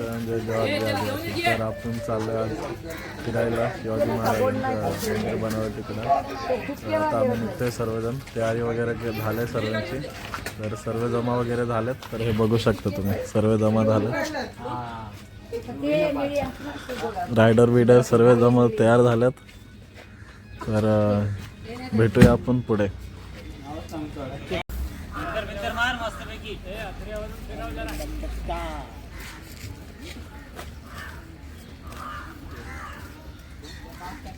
जय जवाहर जय तर आपण चाललो आज फिरायला शिवाजी महाराजांचं बनवलं तिकडं. तर आता आम्ही निघतोय सर्वजण. तयारी वगैरे के- झाले सर्वांची तर सर्व जमा वगैरे झालेत तर हे बघू शकता तुम्ही. सर्व जमा झाले रायडर बिडर सर्व जमा तयार झाल्यात तर भेटूया आपण पुढे.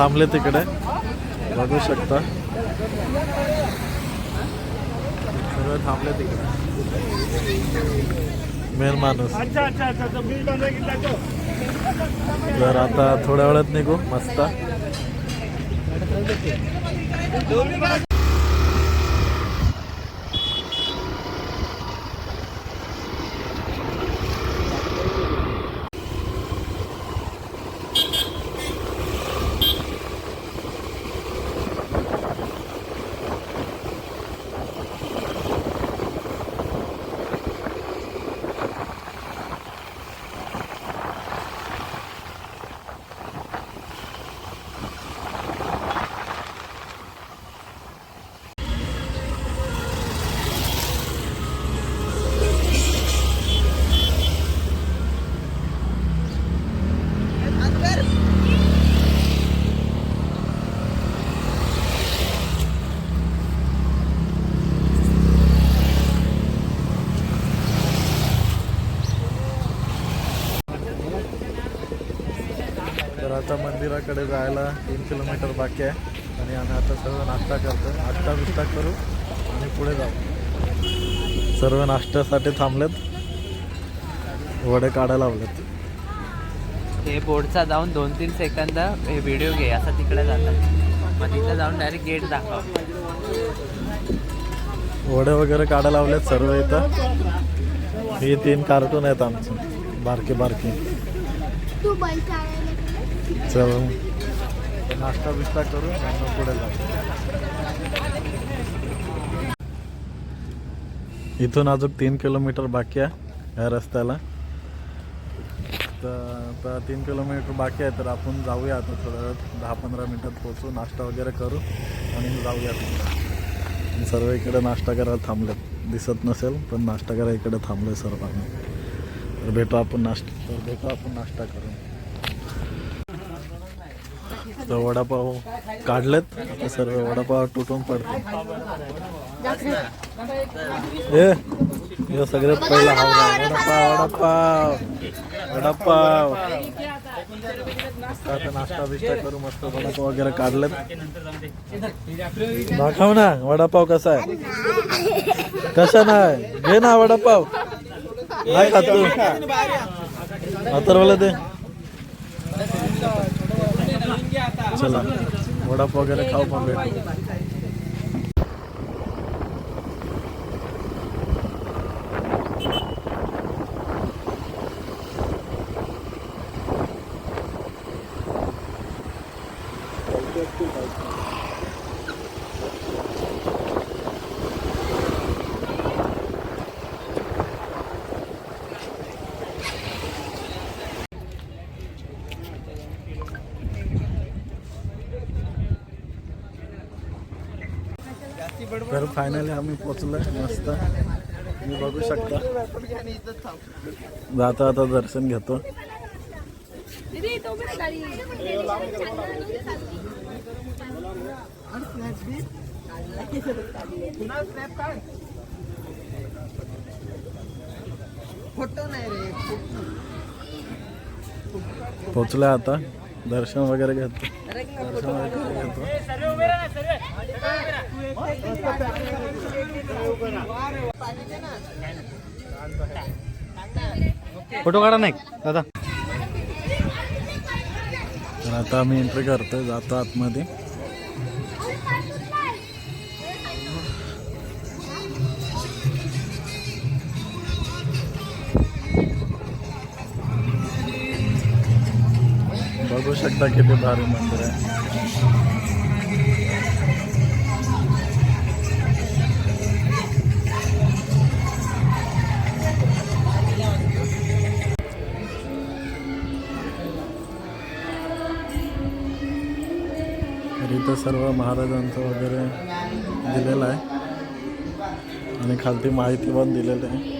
थांबले तिकडे. बघू शकता. सर्व थांबले तिकडे. मेन माणूस. तर आता थोड्या वेळात निघू. मस्त तर आता मंदिराकडे जायला तीन किलोमीटर बाकी आहे. आणि आम्ही आता सर्व नाश्ता करतो नाश्ता बिष्टा करू आणि पुढे जाऊ. सर्व नाश्त्यासाठी थांबलेत. वडे काढायला लावलेत. ते बोर्डचा जाऊन दोन तीन सेकंद हे व्हिडिओ घे असा तिकडे जातात. मग तिथं जाऊन डायरेक्ट गेट दाखव. वडे वगैरे काढायला लावलेत सर्व इथं. ही तीन कार्टून आहेत आमचे. बारके बारके. चल. नाश्ता बिस्टा करू आणि मग पुढे जाऊ. इथून अजून तीन किलोमीटर बाकी आहे या रस्त्याला. तर तीन किलोमीटर बाकी आहे तर आपण जाऊया आता वेळात दहा पंधरा मिनटात पोचू नाश्ता वगैरे करू आणि जाऊया. सर्व इकडे नाश्ता करायला थांबलेत दिसत नसेल पण नाश्ता करायला इकडे थांबलोय सर्व आम्ही तर भेटू आपण नाश्ता तर भेटू आपण नाश्ता करू तर वडापाव काढलेत. आता सर्व वडापाव तुटून पडते ए हे सगळ्यात पहिला हा वडापाव वडापाव वडापाव. आता नाश्ता बिस्टा करू मस्त वडापाव वगैरे काढलेत. दाखव ना वडापाव कसा आहे? कसा नाही? घे ना वडापाव. नाही खात तू. अथर्वला दे. चला वडाप वगैरे खाऊ पण भेटू. फायनली आम्ही पोचलो मस्त. तुम्ही बघू शकता. जाता आता दर्शन घेतो. पोचलोय आता. दर्शन वगैरे घेतो. दर्शन वगैरे घेतो फोटो काढा नाही दादा. तर आता आम्ही एंट्री करतोय जातो आतमध्ये. बघू शकता किती भारी मंदिर आहे इथं सर्व महाराजांचं वगैरे दिलेलं आहे. आणि खालती माहिती पण दिलेलं आहे.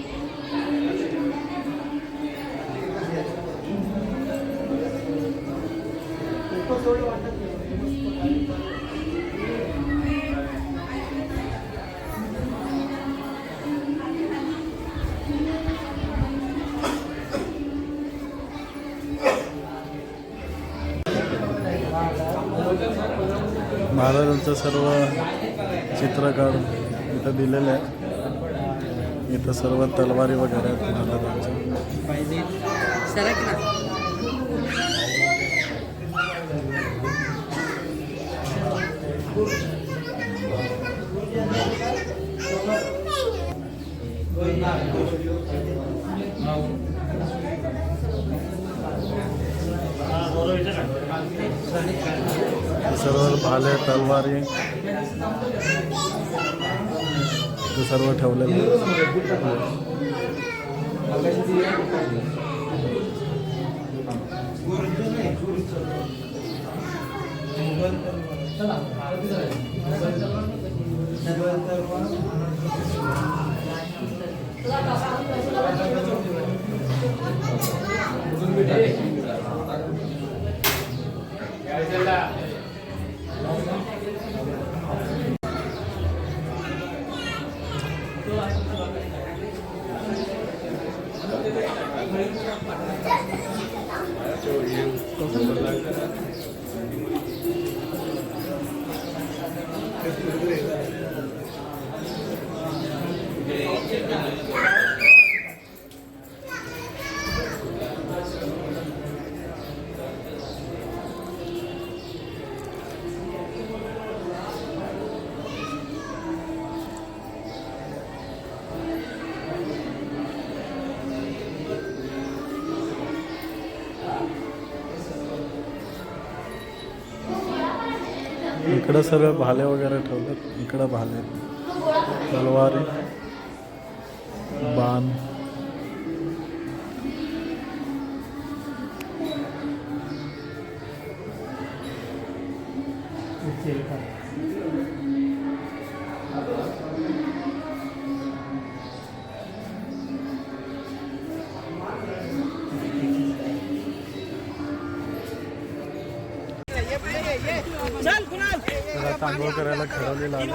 महाराजांचं सर्व चित्रकार इथं दिलेलं आहे इथं सर्व तलवारी वगैरे आहेत महाराजांच्या Thank you. सर्व भाले तलवारी. ते सर्व ठेवलेलं आहे. इकडं सर्व भाले वगैरह ठेवलेत इकडं भाले तलवारी बाण. त्याला तांदूळ करायला आहे.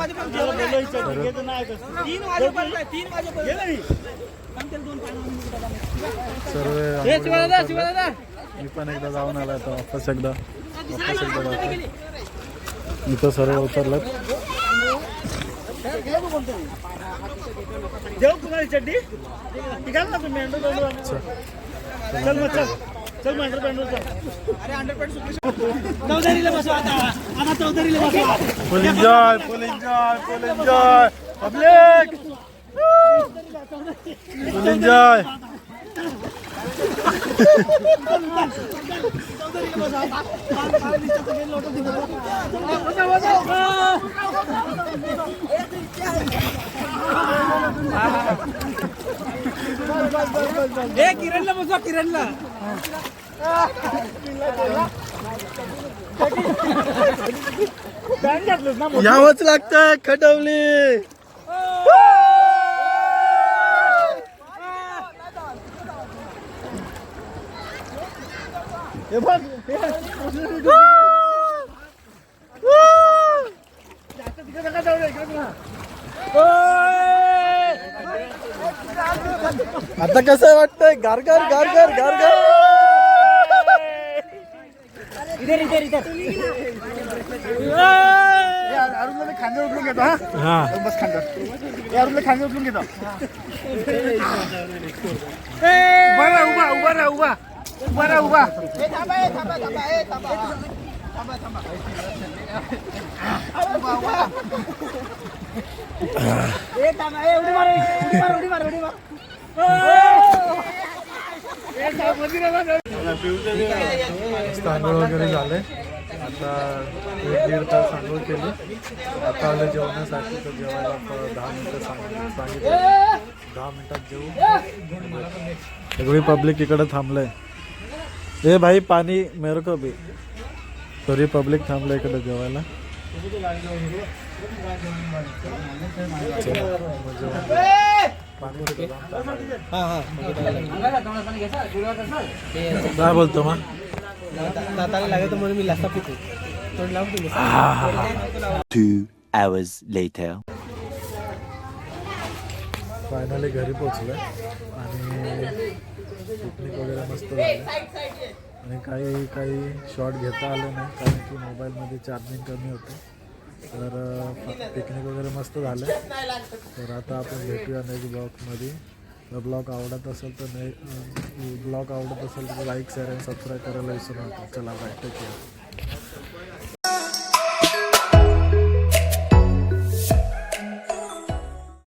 सर्व. मी पण एकदा जाऊन आला तर वापस एकदा. वापस एकदा इथं सर्व उतरलं देऊ कुणाची चड्डी ती घाल ना तुम्ही चल मग चल. चल मग अंडर पॅन्ट चल चौधरीला बसवा आता आता चौधरीला बसवा full enjoy full enjoy full enjoy public full enjoy ए किरणला बसवा किरणला. यावंच लागत खटवली तिकडे नका जाऊ इकडे आता कसं वाटतंय? गारगार गारगार गारगार हे अरुणला मी खांद्यावर उचलून घेतो हा? हा. बस हे अरुणला खांद्यावर उचलून घेतो. उभा राहा उभा उभा राहा उभा. उभा राहा उभा. तांदूळ वगैरे झाले. आता एक दीड तास तांदूळ केले. आता आलं जेवणासाठी तर जेवायला दहा मिनटं सांगितलं सांगितलं. दहा मिनिटात जेवू. सगळी पब्लिक इकडे थांबलंय. ए भाई पाणी मेरे को भी सॉरी पब्लिक थांबलं इकडे जेवायला. चला, मग? जेवण करू. पाणी कुठे काय बोलतो मग Two hours later. फायनली घरी पोचलो आणि पिकनिक वगैरे मस्त झालं आणि काही काही शॉट घेता आले नाही कारण की मोबाईलमध्ये चार्जिंग कमी होते. तर पिकनिक वगैरे मस्त झालं. तर आता आपण भेटूया नेक्स्ट ब्लॉगमध्ये जर ब्लॉग आवडत असेल तर ने ब्लॉग आवडत असेल तर लाईक शेअर आणि सबस्क्राईब करायला विसरू नका. चला बाय टेक केअर